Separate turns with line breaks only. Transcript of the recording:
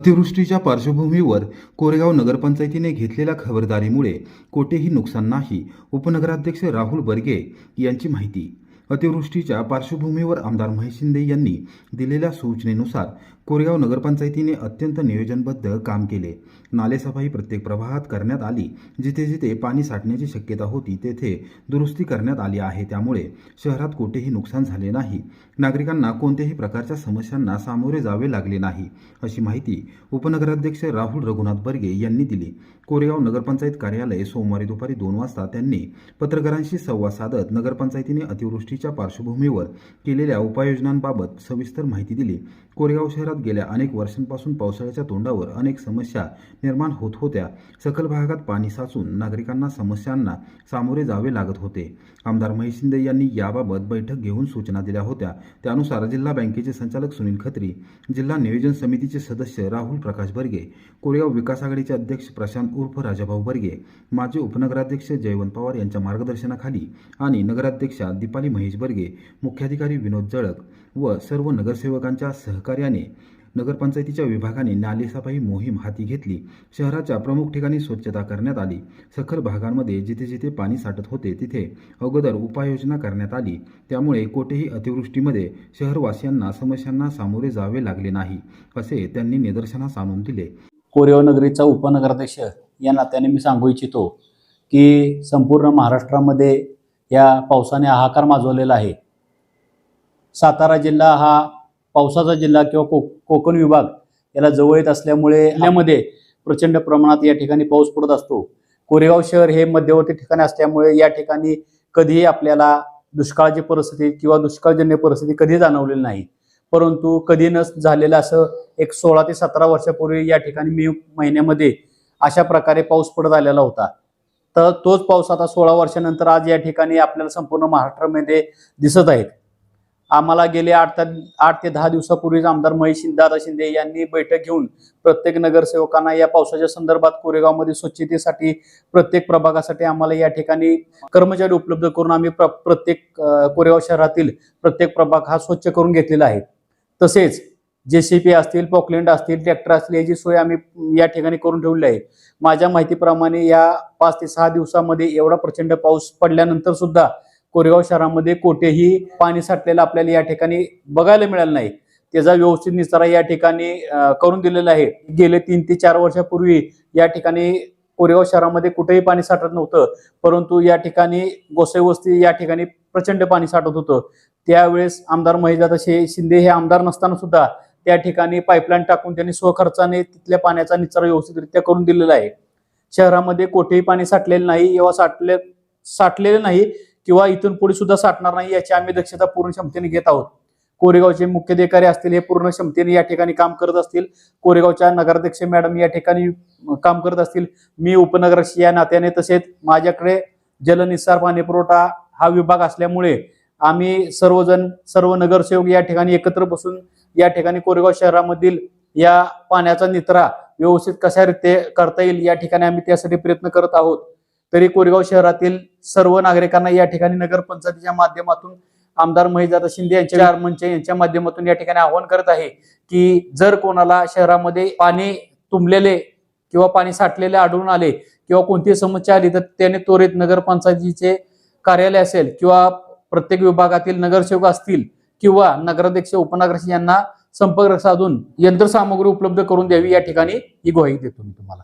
अतिवृष्टीच्या पार्श्वभूमीवर कोरेगाव नगरपंचायतीने घेतलेल्या खबरदारीमुळे कोठेही नुकसान नाही उपनगराध्यक्ष राहुल बर्गे यांची माहिती. अतिवृष्टीच्या पार्श्वभूमीवर आमदार महेश शिंदे यांनी दिलेल्या सूचनेनुसार कोरेगाव नगरपंचायतीने अत्यंत नियोजनबद्ध काम केले. नालेसफाई प्रत्येक प्रवाहात करण्यात आली. जिथे जिथे पाणी साठण्याची शक्यता होती तेथे दुरुस्ती करण्यात आली आहे. त्यामुळे शहरात कोठेही नुकसान झाले नाही. नागरिकांना कोणत्याही प्रकारच्या समस्यांना सामोरे जावे लागले नाही अशी माहिती उपनगराध्यक्ष राहुल रघुनाथ बर्गे यांनी दिली. कोरेगाव नगरपंचायत कार्यालय सोमवारी दुपारी दोन वाजता त्यांनी पत्रकारांशी संवाद साधत नगरपंचायतीने अतिवृष्टी गोष्टीच्या पार्श्वभूमीवर केलेल्या उपाययोजनांबाबत सविस्तर माहिती दिली. कोरेगाव शहरात गेल्या अनेक वर्षांपासून पावसाळ्याच्या तोंडावर अनेक समस्या निर्माण होत होत्या. सखल भागात पाणी साचून नागरिकांना समस्यांना सामोरे जावे लागत होते. आमदार महेश शिंदे यांनी याबाबत बैठक घेऊन सूचना दिल्या होत्या. त्यानुसार जिल्हा बँकेचे संचालक सुनील खत्री जिल्हा नियोजन समितीचे सदस्य राहुल प्रकाश बर्गे कोरेगाव विकास आघाडीचे अध्यक्ष प्रशांत उर्फ राजाभाऊ बर्गे माजी उपनगराध्यक्ष जयवंत पवार यांच्या मार्गदर्शनाखाली आणि नगराध्यक्षा दीपाली महेश बर्गे मुख्याधिकारी विनोद जळक व सर्व नगरसेवकांच्या सह सहकार्याने नगरपंचायतीच्या विभागाने नालेसफाई मोहीम हाती घेतली. शहराच्या प्रमुख ठिकाणी स्वच्छता करण्यात आली. सखल भागांमध्ये जिथे जिथे पाणी साठत होते तिथे अगोदर उपाययोजना करण्यात आली. त्यामुळे कोठेही अतिवृष्टीमध्ये शहरवासियांना समस्यांना सामोरे जावे लागले नाही असे त्यांनी निदर्शनास आणून दिले.
कोरेव नगरीचा उपनगराध्यक्ष या नात्याने मी सांगू इच्छितो की संपूर्ण महाराष्ट्रामध्ये या पावसाने हाहाकार माजवलेला आहे. सातारा जिल्हा हा पावसाचा जिल्हा किंवा को कोकण विभाग याला जवळ येत असल्यामुळे यामध्ये प्रचंड प्रमाणात या ठिकाणी पाऊस पडत असतो. कोरेगाव शहर हे मध्यवर्ती ठिकाणी असल्यामुळे या ठिकाणी कधीही आपल्याला दुष्काळाची परिस्थिती किंवा दुष्काळजन्य परिस्थिती कधी जाणवलेली नाही. परंतु कधी न झालेलं असं एक सोळा ते सतरा वर्षापूर्वी या ठिकाणी मे महिन्यामध्ये अशा प्रकारे पाऊस पडत आलेला होता. तर तोच पाऊस आता सोळा वर्षानंतर आज या ठिकाणी आपल्याला संपूर्ण महाराष्ट्रामध्ये दिसत आहेत. आम्हाला गेले आठ ते आठ ते दहा दिवसापूर्वीच आमदार महेश दादा शिंदे यांनी बैठक घेऊन प्रत्येक नगरसेवकांना या पावसाच्या संदर्भात कोरेगावमध्ये स्वच्छतेसाठी प्रत्येक प्रभागासाठी आम्हाला या ठिकाणी कर्मचारी उपलब्ध करून आम्ही प्र- प्रत्येक कोरेगाव शहरातील प्रत्येक प्रभाग हा स्वच्छ करून घेतलेला आहे. तसेच जेसीपी असतील पॉकलेंड असतील ट्रॅक्टर असतील याची सोय आम्ही या ठिकाणी करून ठेवली आहे. माझ्या माहितीप्रमाणे या पाच ते सहा दिवसामध्ये एवढा प्रचंड पाऊस पडल्यानंतर सुद्धा कोरेगाव शहरामध्ये कोठेही पाणी साठलेलं आपल्याला या ठिकाणी बघायला मिळालं नाही. त्याचा व्यवस्थित निचारा या ठिकाणी करून दिलेला आहे. गेले तीन ते चार वर्षापूर्वी या ठिकाणी कोरेगाव शहरामध्ये कुठेही पाणी साठत नव्हतं. परंतु या ठिकाणी गोसाई वस्ती या ठिकाणी प्रचंड पाणी साठत होतं. त्यावेळेस आमदार महेशदादा शिंदे हे आमदार नसताना सुद्धा त्या ठिकाणी पाईपलाईन टाकून त्यांनी स्वखर्चाने तिथल्या पाण्याचा निचरा व्यवस्थितरित्या करून दिलेला आहे. शहरामध्ये कोठेही पाणी साठलेलं नाही किंवा साठले साठलेलं नाही. किंवा इथून पुढे सुद्धा साठणार नाही याची आम्ही दक्षता पूर्ण क्षमतेने घेत आहोत. कोरेगावचे मुख्याधिकारी असतील हे पूर्ण क्षमतेने या ठिकाणी काम करत असतील. कोरेगावच्या नगराध्यक्ष मॅडम या ठिकाणी काम करत असतील. मी उपनगराशी या नात्याने तसेच माझ्याकडे जलनिसार पाणी पुरवठा हा विभाग असल्यामुळे आम्ही सर्वजण सर्व नगरसेवक या ठिकाणी एकत्र बसून या ठिकाणी कोरेगाव शहरामधील या पाण्याचा निचरा व्यवस्थित कशा रीते करता येईल या ठिकाणी आम्ही त्यासाठी प्रयत्न करत आहोत. तरी कोरेगाव शहरातील सर्व नागरिकांना या ठिकाणी नगरपंचायतीच्या माध्यमातून आमदार महेशदादा शिंदे यांच्या मंच यांच्या माध्यमातून या ठिकाणी आवाहन करत आहे की जर कोणाला शहरामध्ये पाणी तुंबलेले किंवा पाणी साठलेले आढळून आले किंवा कोणतीही समस्या आली तर त्याने त्वरित नगरपंचायतीचे कार्यालय असेल किंवा प्रत्येक विभागातील नगरसेवक असतील किंवा नगराध्यक्ष उपनगराध्यक्ष यांना संपर्क साधून यंत्रसामग्री उपलब्ध करून द्यावी या ठिकाणी ही ग्वाही देतो मी तुम्हाला.